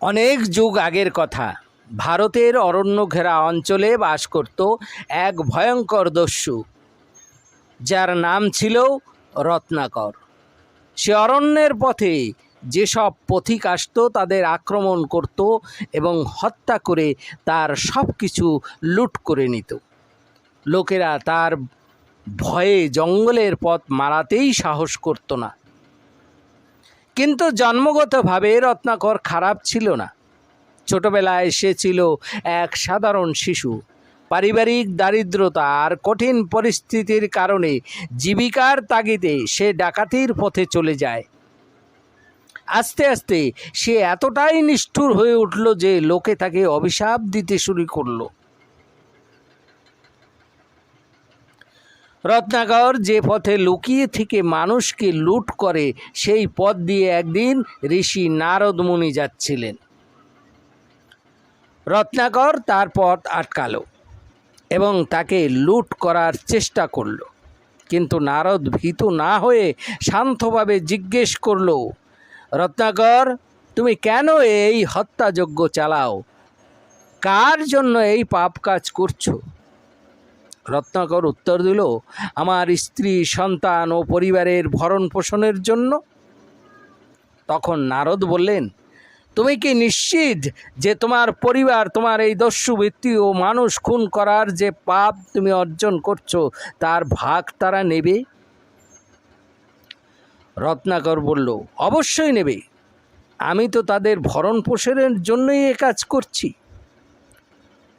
অনেক যুগ আগের কথা। ভারতের অরণ্য ঘেরা অঞ্চলে বাস করত এক ভয়ঙ্কর দস্যু, যার নাম ছিল রত্নাকর। সে অরণ্যের পথে যেসব পথিক আসত, তাদের আক্রমণ করত এবং হত্যা করে তার সব কিছু লুট করে নিত। লোকেরা তার ভয়ে জঙ্গলের পথ মারাতেই সাহস করতো না। কিন্তু জন্মগতভাবে রত্নাকর খারাপ ছিল না। ছোটবেলায় সে ছিল এক সাধারণ শিশু। পারিবারিক দারিদ্রতা আর কঠিন পরিস্থিতির কারণে জীবিকার তাগিদে সে ডাকাতির পথে চলে যায়। আস্তে আস্তে সে এতটাই নিষ্ঠুর হয়ে উঠল যে লোকে তাকে অভিশাপ দিতে শুরু করল। রত্নাকর যে পথে লুকিয়ে থেকে মানুষকে লুট করে, সেই পথ দিয়ে একদিন ঋষি নারদ মুনি যাচ্ছিলেন। রত্নাকর তার পথ আটকালো এবং তাকে লুট করার চেষ্টা করল। কিন্তু নারদ ভীত না হয়ে শান্তভাবে জিজ্ঞেস করল, রত্নাকর, তুমি কেন এই হত্যাযজ্ঞ চালাও? কার জন্য এই পাপ কাজ করছ? রত্নাকর উত্তর দিল, আমার স্ত্রী, সন্তান ও পরিবারের ভরণ পোষণের জন্য? তখন নারদ বললেন, তুমি কি নিশ্চিত যে তোমার পরিবার, তোমার এই দস্যু ব্যক্তি ও মানুষ খুন করার যে পাপ তুমি অর্জন করছ, তার ভাগ তারা নেবে? রত্নাকর বলল, অবশ্যই নেবে। আমি তো তাদের ভরণ পোষণের জন্যই এ কাজ করছি।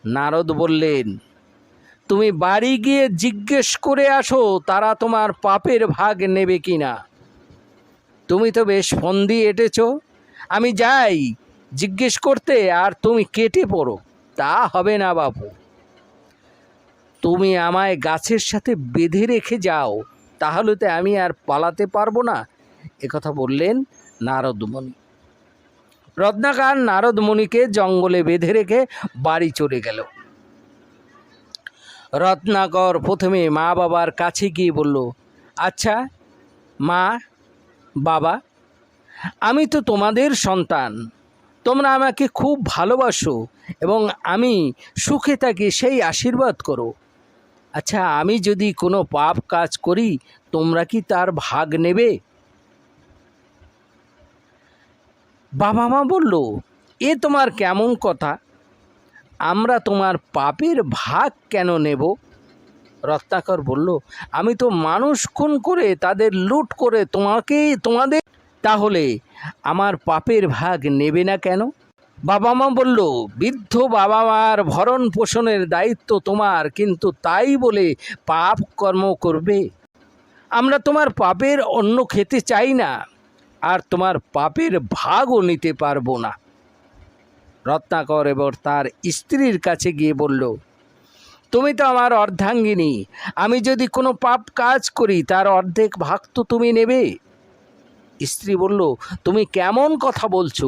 নারদ বললেন তুমি বাড়ি গিয়ে জিজ্ঞেস করে আসো তারা তোমার পাপের ভাগ নেবে কি না তুমি তো বেশ ফন্দি এঁটেছ। আমি যাই জিজ্ঞেস করতে আর তুমি কেটে পড়ো। তা হবে না বাবু তুমি আমায় গাছের সাথে বেঁধে রেখে যাও, তাহলে তো আমি আর পালাতে পারব না। একথা বললেন নারদমণি। রত্নাকার নারদমণিকে জঙ্গলে বেঁধে রেখে বাড়ি চলে গেল। রত্নাকর প্রথমে মা বাবার কাছে গিয়ে বলল আচ্ছা মা, বাবা, আমি তো তোমাদের সন্তান। তোমরা আমাকে খুব ভালোবাসো এবং আমি সুখে থাকি সেই আশীর্বাদ করো। আচ্ছা আমি যদি কোনো পাপ কাজ করি, তোমরা কি তার ভাগ নেবে? বাবা মা বলল, এ তোমার কেমন কথা? আমরা তোমার পাপের ভাগ কেন নেব? রত্নাকর বলল, আমি তো মানুষ খুন করে তাদের লুট করে তোমাকে, তোমাদের। তাহলে আমার পাপের ভাগ নেবে না কেন? বাবা মা বলল, বৃদ্ধ বাবা মার ভরণ পোষণের দায়িত্ব তোমার, কিন্তু তাই বলে পাপ কর্ম করবে। আমরা তোমার পাপের অন্ন খেতে চাই না, আর তোমার পাপের ভাগও নিতে পারব না। রত্নাকর এবার তার স্ত্রীর কাছে গিয়ে বলল, তুমি তো আমার অর্ধাঙ্গিনী। আমি যদি কোনো পাপ কাজ করি, তার অর্ধেক ভাগ তো তুমি নেবে। স্ত্রী বলল, তুমি কেমন কথা বলছো?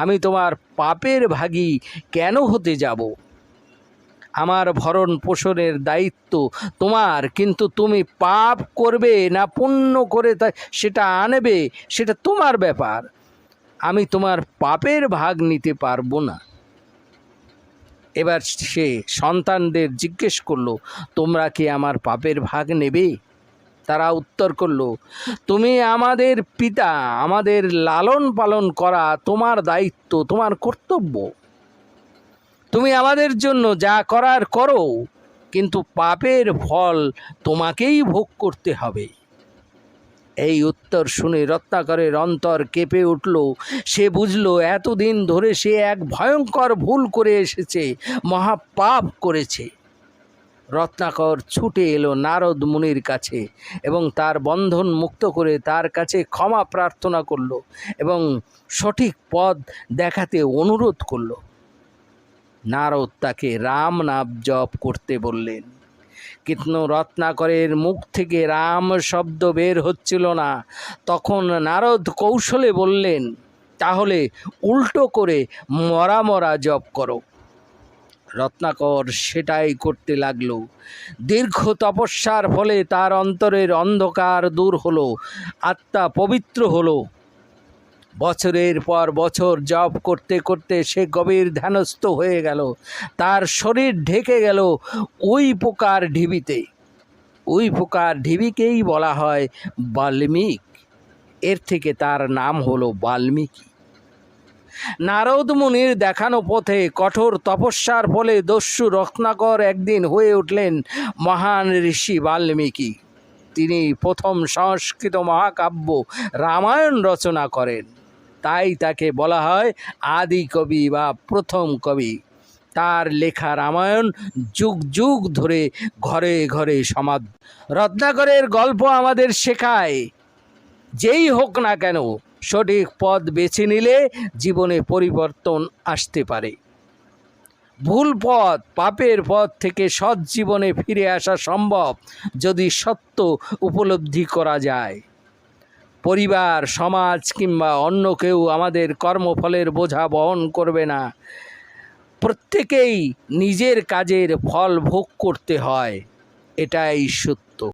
আমি তোমার পাপের ভাগী কেন হতে যাব? আমার ভরণ পোষণের দায়িত্ব তোমার, কিন্তু তুমি পাপ করবে না, পুণ্য করে সেটা আনবে, সেটা তোমার ব্যাপার। আমি তোমার পাপের ভাগ নিতে পারব না। এবার সে সন্তানদের জিজ্ঞেস করল, তোমরা কি আমার পাপের ভাগ নেবে? তারা উত্তর করল, তুমি আমাদের পিতা, আমাদের লালন পালন করা তোমার দায়িত্ব, তোমার কর্তব্য। তুমি আমাদের জন্য যা করার করো, কিন্তু পাপের ফল তোমাকেই ভোগ করতে হবে। এই উত্তর শুনে রত্নাকরের অন্তর কেঁপে উঠল। সে বুঝল, এতদিন ধরে সে এক ভয়ঙ্কর ভুল করে এসেছে, মহাপাপ করেছে। রত্নাকর ছুটে এলো নারদ মুনির কাছে এবং তার বন্ধন মুক্ত করে তার কাছে ক্ষমা প্রার্থনা করল এবং সঠিক পথ দেখাতে অনুরোধ করল। নারদ তাকে রাম নাম জপ করতে বললেন। কিন্তু রত্নাকরের মুখ থেকে রাম শব্দ বের হচ্ছিল না। তখন নারদ কৌশলে বললেন, তাহলে উল্টো করে মরা মরা জপ করো। রত্নাকর সেটাই করতে লাগল। দীর্ঘ তপস্যার ফলে তার অন্তরের অন্ধকার দূর হলো, আত্মা পবিত্র হলো। বছরের পর বছর জব করতে করতে সে গভীর ধ্যানস্থ হয়ে গেল। তার শরীর ঢেকে গেল ওই পোকার ঢিবিতে। ওই পোকার ঢিবিকেই বলা হয় বাল্মীক। এর থেকে তার নাম হলো বাল্মীকি। নারদ মুনির দেখানো পথে কঠোর তপস্যার ফলে দস্যু রত্নাকর একদিন হয়ে উঠলেন মহান ঋষি বাল্মীকি। তিনি প্রথম সংস্কৃত মহাকাব্য রামায়ণ রচনা করেন। তাই তাকে বলা হয় আদি কবি বা প্রথম কবি। তার লেখা রামায়ণ যুগ যুগ ধরে ঘরে ঘরে সমাদ। রত্নাকরের গল্প আমাদের শেখায়, যেই হোক না কেন সঠিক পথ বেছে নিলে জীবনে পরিবর্তন আসতে পারে। ভুল পথ, পাপের পথ থেকে সৎ জীবনে ফিরে আসা সম্ভব যদি সত্য উপলব্ধি করা যায়। পরিবার, সমাজ কিংবা অন্য কেউ আমাদের কর্মফলের বোঝা বহন করবে না। প্রত্যেকেই নিজের কাজের ফল ভোগ করতে হয়। এটাই সত্য।